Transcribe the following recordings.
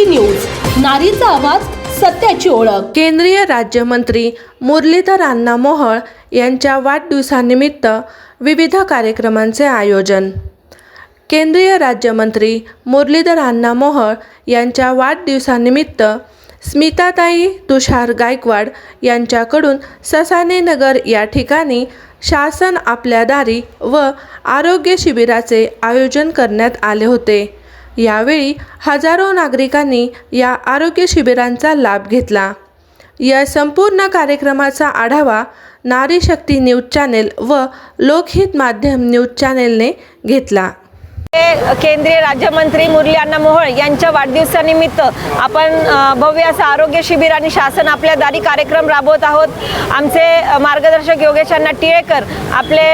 नारीशक्ती न्यूज नारीचा आवाज सत्याची ओळख. केंद्रीय राज्यमंत्री मुरलीधर अण्णा मोहळ यांच्या वाढदिवसानिमित्त विविध कार्यक्रमांचे आयोजन. केंद्रीय राज्यमंत्री मुरलीधर अण्णा मोहळ यांच्या वाढदिवसानिमित्त स्मिताताई तुषार गायकवाड यांच्याकडून ससाने नगर या ठिकाणी शासन आपल्या दारी व आरोग्य शिबिराचे आयोजन करण्यात आले होते. यावेळी हजारो नागरिकांनी या आरोग्य शिबिरांचा लाभ घेतला. या संपूर्ण कार्यक्रमाचा आढावा नारी शक्ती न्यूज चॅनेल व लोकहित माध्यम न्यूज चॅनेलने घेतला. केंद्रीय राज्यमंत्री मुरली अण्णा मोहोळ यांच्या वाढदिवसानिमित्त आपण भव्य असं आरोग्य शिबिर आणि शासन आपल्या दारी कार्यक्रम राबवत आहोत. आमचे मार्गदर्शक योगेश अण्णा टिळेकर आपले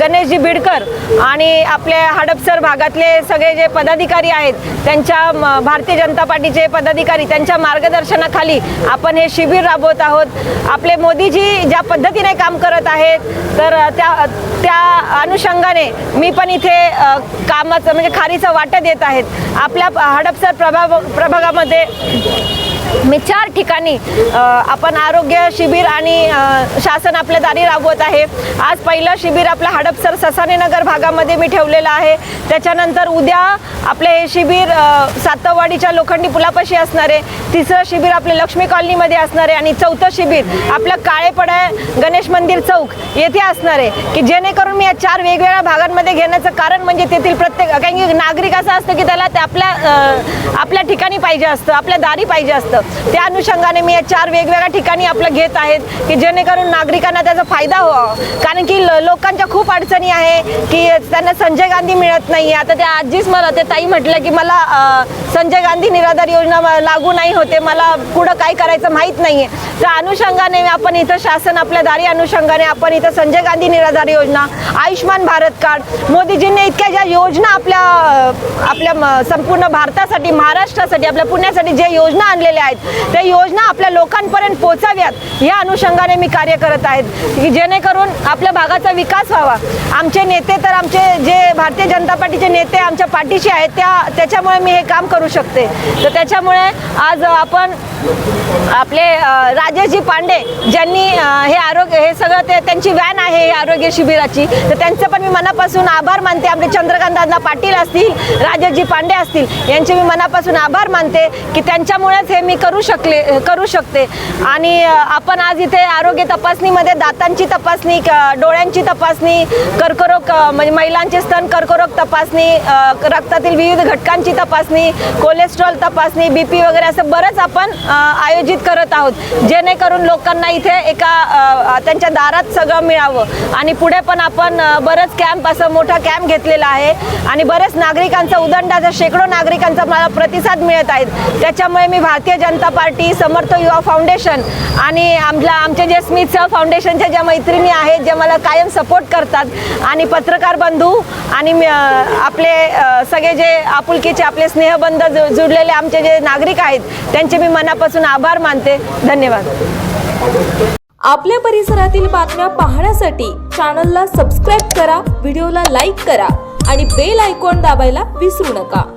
गणेशजी बिडकर आणि आपले हडपसर भागातले सगळे जे पदाधिकारी आहेत त्यांच्या म, भारतीय जनता पार्टीचे पदाधिकारी त्यांच्या मार्गदर्शनाखाली आपण हे शिबिर राबवत आहोत. आपले मोदीजी ज्या पद्धतीने काम करत आहेत तर त्या त्या अनुषंगाने मी पण इथे कामाचं म्हणजे खारीचं वाटा देत आहेत. आपल्या हडपसर प्रभाग प्रभागामध्ये मी चार ठिकाणी आपण आरोग्य शिबिर आणि शासन आपल्या दारी राबवत आहे. आज पहिलं शिबिर आपलं हडपसर ससानेनगर भागामध्ये मी ठेवलेलं आहे. त्याच्यानंतर उद्या आपले हे शिबिर सातवाडीच्या लोखंडी पुलापाशी असणार आहे. तिसरं शिबिर आपलं लक्ष्मी कॉलनीमध्ये असणार आहे. आणि चौथं शिबिर आपलं काळेपडा गणेश मंदिर चौक येथे असणार आहे. की जेणेकरून मी या चार वेगवेगळ्या भागांमध्ये घेण्याचं कारण म्हणजे तेथील प्रत्येक कारण की नागरिक असं असतं की त्याला ते आपल्या आपल्या ठिकाणी पाहिजे असतं आपल्या दारी पाहिजे असतं. त्या अनुषंगाने मी या चार वेगवेगळ्या ठिकाणी आपलं घेत आहेत की जेणेकरून नागरिकांना त्याचा फायदा व्हावा. कारण की ल- लोकांच्या खूप अडचणी आहे की त्यांना संजय गांधी मिळत नाही आता त्या आजीच मला ते ताई म्हटलं की मला संजय गांधी निराधार योजना लागू नाही होते मला पुढं काय करायचं माहीत नाही आहे त्या अनुषंगाने आपण इथं शासन आपल्या दारी अनुषंगाने आपण इथं संजय गांधी निराधार योजना आयुष्मान भारत कार्ड मोदीजींनी इतक्या ज्या योजना आपल्या आपल्या संपूर्ण भारतासाठी महाराष्ट्रासाठी आपल्या पुण्यासाठी जे योजना आणलेल्या आहेत. त्या योजना आपल्या लोकांपर्यंत पोचाव्यात या अनुषंगाने मी कार्य करत आहेत. की जेणेकरून आपल्या भागाचा विकास व्हावा. आमचे नेते तर आमचे जे भारतीय जनता पार्टीचे नेते आमच्या पाठीशी आहेत त्या त्याच्यामुळे मी हे काम करू शकते. तर त्याच्यामुळे आज आपण आपले राजेशजी पांडे ज्यांनी हे आरोग्य हे सगळं ते त्यांची व्हॅन आहे हे आरोग्य शिबिराची. तर त्यांचं पण मी मनापासून आभार मानते. आपले चंद्रकांत पाटील असतील राजेशजी पांडे असतील यांचे मी मनापासून आभार मानते की त्यांच्यामुळेच हे मी करू शकले करू शकते. आणि आपण आज इथे आरोग्य तपासणीमध्ये दातांची तपासणी डोळ्यांची तपासणी कर्करोग म्हणजे महिलांचे स्तन कर्करोग तपासणी रक्तातील विविध घटकांची तपासणी कोलेस्ट्रॉल तपासणी बी पी वगैरे असं बरंच आपण आयोजित करत आहोत. जेणेकरून लोकांना इथे एका त्यांच्या दारात सगळं मिळावं. आणि पुढे पण आपण बरंच कॅम्प असं मोठा कॅम्प घेतलेला आहे. आणि बरेच नागरिकांचा उदंडाचा शेकडो नागरिकांचा मला प्रतिसाद मिळत आहेत. त्याच्यामुळे मी भारतीय जनता पार्टी समर्थ युवा फाउंडेशन आणि आमला आमचे जे स्मिथ सह फाउंडेशनच्या ज्या मैत्रिणी आहेत ज्या मला कायम सपोर्ट करतात आणि पत्रकार बंधू आणि आपले सगळे जे आपुलकीचे आपले स्नेहबंध जुडलेले आमचे जे नागरिक आहेत त्यांचे मी मनापासून आभार मानते. धन्यवाद. आपल्या परिसरातील बातम्या पाहण्यासाठी चॅनलला सबस्क्राईब करा व्हिडिओला लाईक करा आणि बेल आयकॉन दाबायला विसरू नका.